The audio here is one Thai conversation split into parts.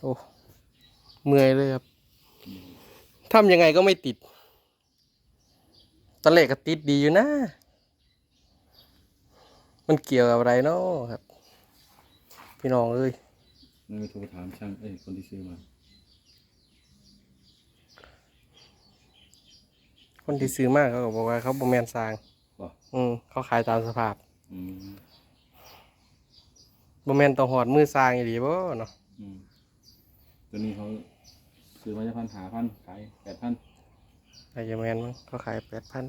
โอ้เมื่อยเลยครับทำยังไงก็ไม่ติดตอนแรกก็ติดดีอยู่นะ มันเกี่ยวกับอะไรเนาะครับ พี่น้องเอ้ยนั่นไปโทรถามช่างเอ้ยคนที่ซื้อมา คนที่ซื้อมากเขาก็บอกว่าเขาบอแมนสร้างบอกอืมเขาขายตามสภาพอืมบอแมนต้องหอดมือสร้างอยู่ดีบ่เนาะอืม ตัวนี้เขาซื้อมาจะพันหาพันขายแปดพันไอ้จะแมนมั้งเขาขายแปดพัน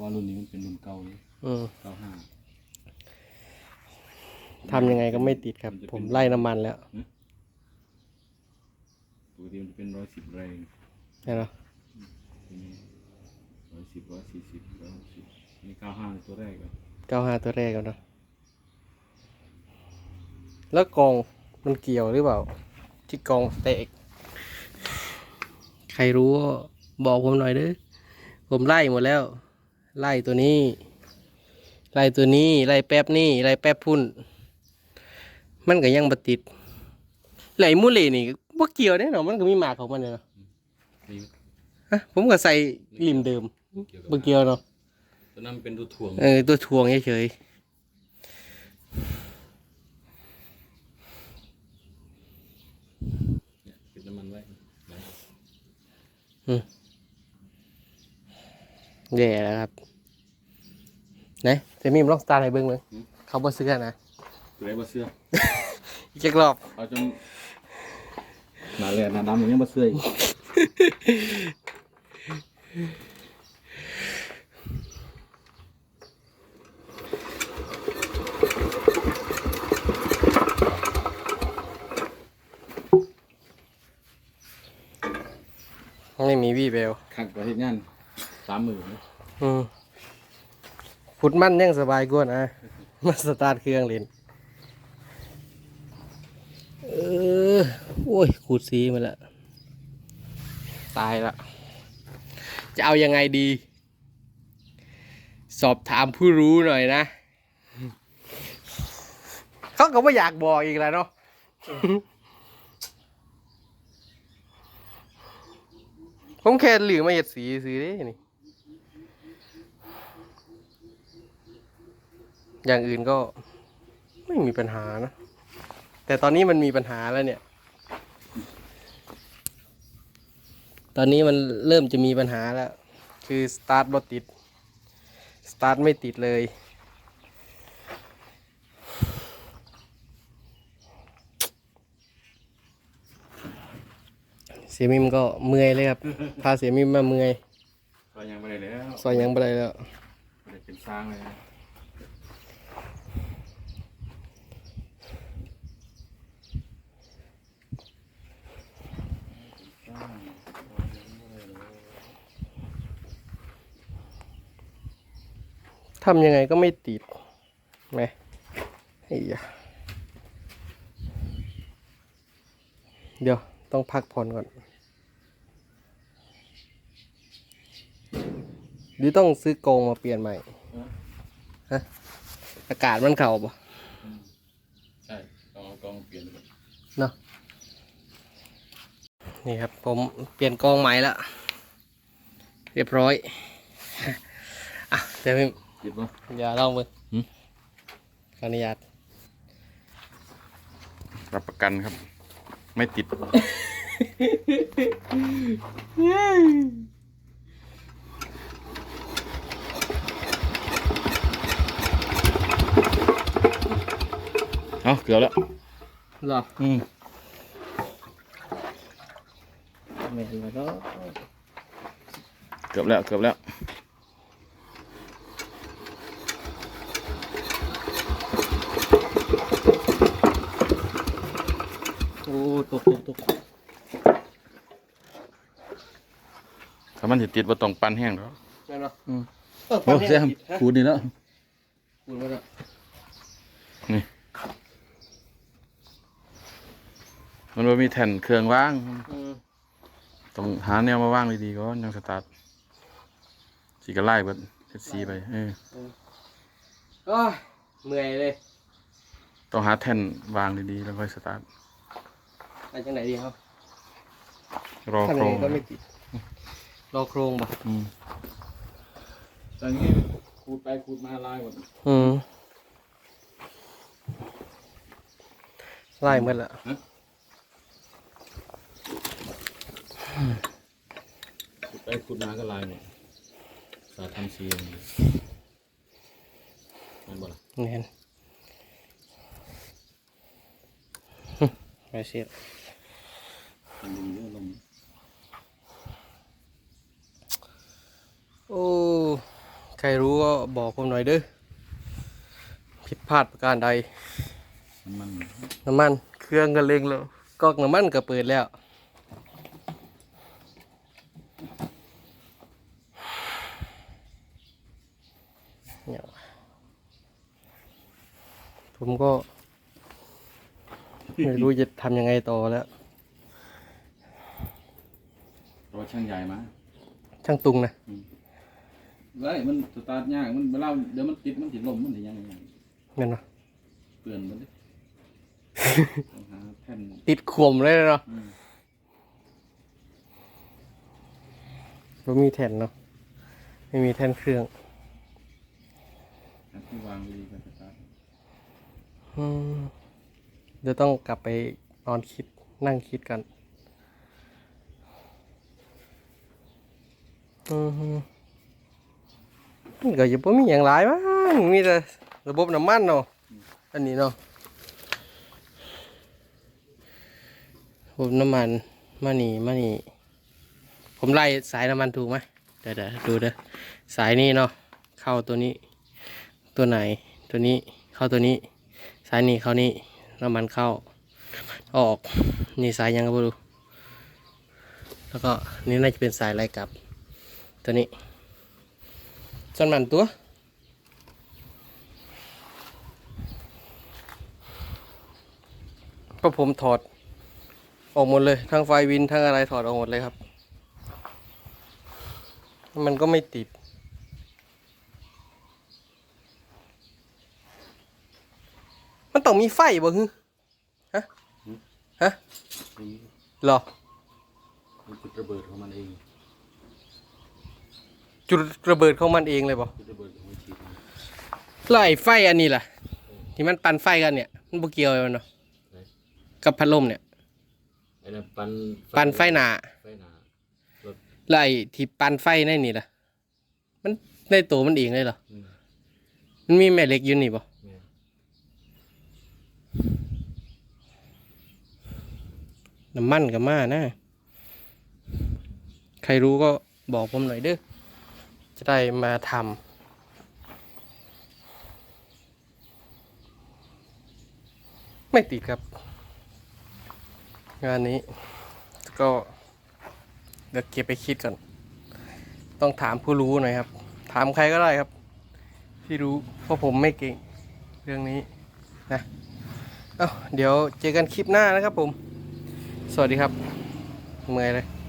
ว่ารุ่นนี้มันเป็นรุ่นเก่าอืมเก้าห้าทำยังไงก็ไม่ติดครับ ผมไล่น้ำมันแล้วปกติมันจะเป็นร้อยสิบแรงใช่เนาะทีนี้ร้อยสิบร้อยสี่สิบร้อยหกสิบนี่เก้าห้าตัวแรกเลยเก้าห้าตัวแรกกันเนาะแล้วกองมันเกี่ยวหรือเปล่า ที่กองแตก ใครรู้ก็บอกผมหน่อยเด้อผมไล่หมดแล้ว ไล่ตัวนี้ ไล่ตัวนี้ ไล่แป๊บนี่ไล่แป๊บพุ่น มันก็ยังบติดไหลมูเลนี่บ่เกี่ยวแน่เนอนมันก็มีหมากของมันเนี่ยเนาะนี่ฮะผมก็ใส่ริมเดิมเกี่ยวกับบ่เกี่ยวเนาะตัวนั้นมันเป็นตัวถ่วง เออตัวทวงเฉยเนี่ยปิดน้ำมันไว้ไว้ ๆ แย่แล้วครับไหนเซมิมลองสตาร์ทให้เบิ่งเลยเขาบ่ซื้อนะตัวไหนบ่เสื้ออีกจักรอบเอาจนหนาแหลหนาดำอย่างเงี้ยบ่เสื้ออีก ไม่มีวี่แววขังกว่าเฮ็ดงานสามหมื่นนะอืมพุดมันยังสบายกว่านะมาสตาร์ทเครื่องเล่นเออโอ้ยขูดสีมาแล้วตายละจะเอายังไงดี สอบถามผู้รู้หน่อยนะ เขาก็ไม่อยากบอกอีกแล้วเนาะ ผมแค่หลือมาเหยียดสีซื้อเด้นี่ อย่างอื่นก็ไม่มีปัญหานะ แต่ตอนนี้มันมีปัญหาแล้วเนี่ย ตอนนี้มันเริ่มจะมีปัญหาแล้ว คือสตาร์ทรถติด สตาร์ทไม่ติดเลย เสียมิมก็เมื่อยเลยครับ พาเสียมิมมาเมื่อยก็ยังไม่ได้แล้วซอยยังไปได้แล้วไม่ได้เป็นสร้างเลยนะทำยังไงก็ไม่ติดไหมไอ้ยะเดี๋ยว ต้องพักผ่อนก่อน หรือต้องซื้อกรงมาเปลี่ยนใหม่ฮะอากาศมันเข่าปะใช่กองกองเปลี่ยนเลยเนาะนี่ครับ ผมเปลี่ยนกรงใหม่แล้วเรียบร้อยอะเดี๋ยวพี่คิดว่าอย่าลองมือหืมขออนุญาตรับประกันครับ ไม่ติด เอาเกือบแล้วหรออืมไม่เห็นแล้วเกือบแล้วเกือบแล้ว อ้ตกตกตกถ้ามันสิติดบ่ต้องปั่นแห้งแล้วแม่นเนาะอืมเออโอ้แซมฮะขูดนี่แล้วขูดมาแล้วมันบ่มีแท่นเครื่องว่าง อืมต้องหาแนวมาว่างดีๆก่อนยังสตาร์ทสีก็ไล่เบิดเฮ็ดสีไปเออโอ้ยเมื่อยเลยต้องหาแท่นวางดีๆแล้วค่อยสตาร์ท ไปจังไหนดีครับรอทำโคยัรงงไงก็ไม่ติดรอโครงบ่อืมแต่งี้ขูดไปขูดมาลายหมดอืมไล่หมดละขูดไปขูดมาก็ลายหมดสาทำซีอย่างนี้นั่นบ่ล่ะนี่เห็นไปเสียบ โอ้ ใครรู้ก็บอกผมหน่อยเด้อ ผิดพลาดประการใดมันน้ำมัน เครื่องก็เล็งแล้วก๊อกน้ำมันก็เปิดแล้ว เนี่ยผมก็ ไม่รู้จะทำยังไงต่อแล้ว รอช่างใหญ่มาช่างตุงนะเฮ้ยมันสตาร์ทยากมันเวลาเดี๋ยวมันติดมันติดลมมันสิยังไงเงินเนาะเปลี่ยนมันดิต้องหาแผ่นติดข่มเลยเนาะอืมไม่มีแท่นเนาะไม่มีแท่นเครื่องหาที่วางดีๆกันสตาร์ทอืมเดี๋ยวต้องกลับไปนอนคิดนั่งคิดกัน อืมฮึมันก็อยังบ่มีอย่างหลายมั้งมีแต่ระบบน้ำมันเนาะอันนี้เนาะระบบน้ำมันมานี่มานี่ผมไล่สายน้ำมันถูกไหมเดี๋ยวเดี๋ยวดูเด้อสายนี้เนาะเข้าตัวนี้ ตัวไหนตัวนี้เข้าตัวนี้ สายนี้เข้านี้น้ำมันเข้า ออกนี่สายยังก็ไม่รู้แล้วก็นี่น่าจะเป็นสายไรกลับ ตัวนี้ส่วนมันตัวก็ผมถอดออกหมดเลย ทั้งไฟวินทั้งอะไรถอดออกหมดเลยครับ มันก็ไม่ติด มันต้องมีไฟบ่ฮึฮะ ฮะเหรอ มันจุดระเบิดของมันเอง จุดระเบิดของมันเองเลยบ่จุดระเบิดของมันฉีดมันแล้วไอ้ไฟอันนี้ล่ะ ที่มันปั่นไฟกันเนี่ย มันบ่เกี่ยวเลยเนาะกับพัดลมเนี่ยไอ้นั่นปันปั่นไฟหนาไฟหนาแล้วไอ้ที่ปั่นไฟในนี่ล่ะ มันในตัวมันเองเลยเหรออืมมันมีแม่เหล็กอยู่นี่บ่แม่นน้ำมันกับมานะ ใครรู้ก็บอกผมหน่อยเด้อ จะได้มาทำไม่ติดครับ งานนี้ก็เดี๋ยวเก็บไปคิดก่อน ต้องถามผู้รู้หน่อยครับ ถามใครก็ได้ครับ ที่รู้เพราะผมไม่เก่งเรื่องนี้นะเอาเดี๋ยวเจอกันคลิปหน้านะครับผม สวัสดีครับเมื่อยเลย